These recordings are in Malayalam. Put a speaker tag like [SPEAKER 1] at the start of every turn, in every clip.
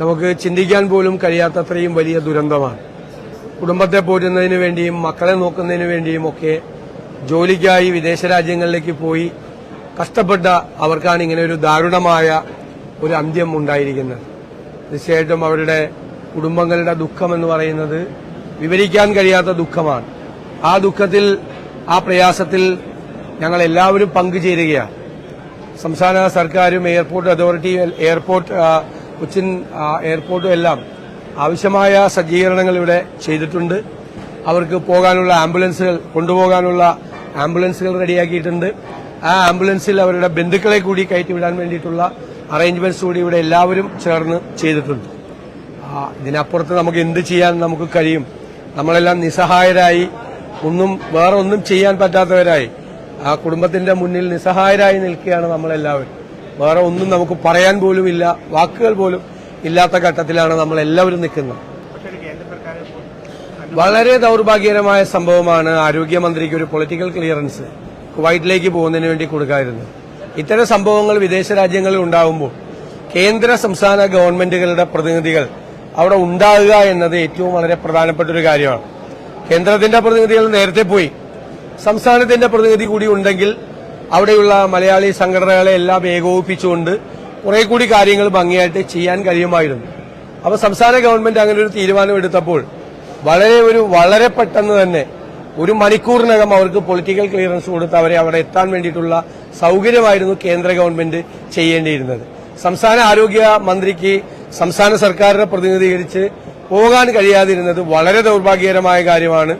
[SPEAKER 1] നമുക്ക് ചിന്തിക്കാൻ പോലും കഴിയാത്തത്രയും വലിയ ദുരന്തമാണ്. കുടുംബത്തെ പോറ്റുന്നതിന് വേണ്ടിയും മക്കളെ നോക്കുന്നതിന് വേണ്ടിയും ഒക്കെ ജോലിക്കായി വിദേശ രാജ്യങ്ങളിലേക്ക് പോയി കഷ്ടപ്പെട്ട അവർക്കാണ് ഇങ്ങനെ ഒരു ദാരുണമായ ഒരു അന്ത്യം ഉണ്ടായിരിക്കുന്നത്. തീർച്ചയായിട്ടും അവരുടെ കുടുംബങ്ങളുടെ ദുഃഖം എന്ന് പറയുന്നത് വിവരിക്കാൻ കഴിയാത്ത ദുഃഖമാണ്. ആ ദുഃഖത്തിൽ ആ പ്രയാസത്തിൽ ഞങ്ങൾ എല്ലാവരും പങ്കുചേരുകയാണ്. സംസ്ഥാന സർക്കാരും എയർപോർട്ട് അതോറിറ്റിയും എയർപോർട്ട് കൊച്ചിൻ എയർപോർട്ടും എല്ലാം ആവശ്യമായ സജ്ജീകരണങ്ങൾ ഇവിടെ ചെയ്തിട്ടുണ്ട്. അവർക്ക് പോകാനുള്ള ആംബുലൻസുകൾ കൊണ്ടുപോകാനുള്ള ആംബുലൻസുകൾ റെഡിയാക്കിയിട്ടുണ്ട്. ആ ആംബുലൻസിൽ അവരുടെ ബന്ധുക്കളെ കൂടി കയറ്റിവിടാൻ വേണ്ടിയിട്ടുള്ള അറേഞ്ച്മെന്റ്സ് കൂടി ഇവിടെ എല്ലാവരും ചേർന്ന് ചെയ്തിട്ടുണ്ട്. ഇതിനപ്പുറത്ത് നമുക്ക് എന്ത് ചെയ്യാൻ നമുക്ക് കഴിയും? നമ്മളെല്ലാം നിസ്സഹായരായി. ഒന്നും വേറെ ഒന്നും ചെയ്യാൻ പറ്റാത്തവരായി. ആ കുടുംബത്തിന്റെ മുന്നിൽ നിസ്സഹായരായി നിൽക്കുകയാണ് നമ്മളെല്ലാവരും. വേറെ ഒന്നും നമുക്ക് പറയാൻ പോലും ഇല്ല വാക്കുകൾ പോലും ഇല്ലാത്ത ഘട്ടത്തിലാണ് നമ്മൾ എല്ലാവരും നിൽക്കുന്നത്. വളരെ ദൗർഭാഗ്യകരമായ സംഭവമാണ് ആരോഗ്യമന്ത്രിക്ക് ഒരു പൊളിറ്റിക്കൽ ക്ലിയറൻസ് കുവൈറ്റിലേക്ക് പോകുന്നതിന് വേണ്ടി കൊടുക്കാതിരുന്നു ഇത്തരം സംഭവങ്ങൾ വിദേശ രാജ്യങ്ങളിൽ ഉണ്ടാകുമ്പോൾ കേന്ദ്ര സംസ്ഥാന ഗവൺമെന്റുകളുടെ പ്രതിനിധികൾ അവിടെ ഉണ്ടാകുക എന്നത് ഏറ്റവും വളരെ പ്രധാനപ്പെട്ട ഒരു കാര്യമാണ്. കേന്ദ്രത്തിന്റെ പ്രതിനിധികൾ നേരത്തെ പോയി. സംസ്ഥാനത്തിന്റെ പ്രതിനിധി കൂടി ഉണ്ടെങ്കിൽ അവിടെയുള്ള മലയാളി സംഘടനകളെ എല്ലാം ഏകോപിപ്പിച്ചുകൊണ്ട് കുറെ കൂടി കാര്യങ്ങൾ ഭംഗിയായിട്ട് ചെയ്യാൻ കഴിയുമായിരുന്നു. അപ്പൊ സംസ്ഥാന ഗവൺമെന്റ് അങ്ങനെ ഒരു തീരുമാനം എടുത്തപ്പോൾ വളരെ ഒരു വളരെ പെട്ടെന്ന് തന്നെ ഒരു മണിക്കൂറിനകം അവർക്ക് പൊളിറ്റിക്കൽ ക്ലിയറൻസ് കൊടുത്ത് അവരെ അവിടെ എത്താൻ വേണ്ടിയിട്ടുള്ള സൗകര്യമായിരുന്നു കേന്ദ്ര ഗവൺമെന്റ് ചെയ്യേണ്ടിയിരുന്നത്. സംസ്ഥാന ആരോഗ്യ മന്ത്രിക്ക് സംസ്ഥാന സർക്കാരിനെ പ്രതിനിധീകരിച്ച് പോകാൻ കഴിയാതിരുന്നത് വളരെ ദൗർഭാഗ്യകരമായ കാര്യമാണ്.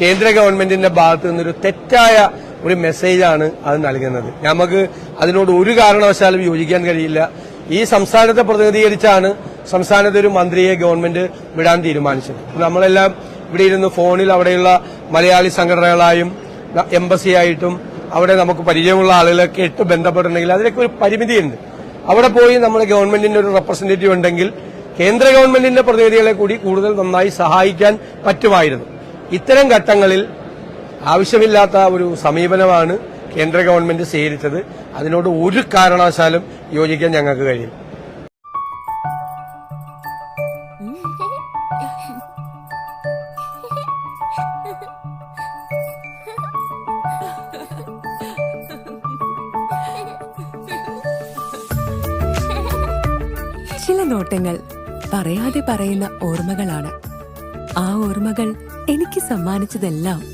[SPEAKER 1] കേന്ദ്ര ഗവൺമെന്റിന്റെ ഭാഗത്ത് നിന്നൊരു തെറ്റായ ഒരു മെസ്സേജാണ് അത് നൽകുന്നത്. നമുക്ക് അതിനോട് ഒരു കാരണവശാലും യോജിക്കാൻ കഴിയില്ല. ഈ സംസ്ഥാനത്തെ പ്രതിനിധീകരിച്ചാണ് സംസ്ഥാനത്തെ ഒരു മന്ത്രിയെ ഗവൺമെന്റ് വിടാൻ തീരുമാനിച്ചത്. നമ്മളെല്ലാം ഇവിടെ ഇരുന്ന് ഫോണിൽ അവിടെയുള്ള മലയാളി സംഘടനകളായും എംബസി ആയിട്ടും അവിടെ നമുക്ക് പരിചയമുള്ള ആളുകളൊക്കെ ഇട്ട് ബന്ധപ്പെട്ടുണ്ടെങ്കിൽ അതിലൊക്കെ ഒരു പരിമിതിയുണ്ട്. അവിടെ പോയി നമ്മുടെ ഗവൺമെന്റിന്റെ ഒരു റെപ്രസെന്റേറ്റീവ് ഉണ്ടെങ്കിൽ കേന്ദ്ര ഗവൺമെന്റിന്റെ പ്രതിനിധികളെ കൂടി കൂടുതൽ നന്നായി സഹായിക്കാൻ പറ്റുമായിരുന്നു. ഇത്തരം ഘട്ടങ്ങളിൽ ആവശ്യമില്ലാത്ത ഒരു സമീപനമാണ് കേന്ദ്ര ഗവൺമെന്റ് സ്വീകരിച്ചത്. അതിനോട് ഒരു കാരണവശാലും യോജിക്കാൻ ഞങ്ങൾക്ക് കഴിയും.
[SPEAKER 2] ചില നോട്ടങ്ങൾ പറയാതെ പറയുന്ന ഓർമ്മകളാണ്. ആ ഓർമ്മകൾ എനിക്ക് സമ്മാനിച്ചതെല്ലാം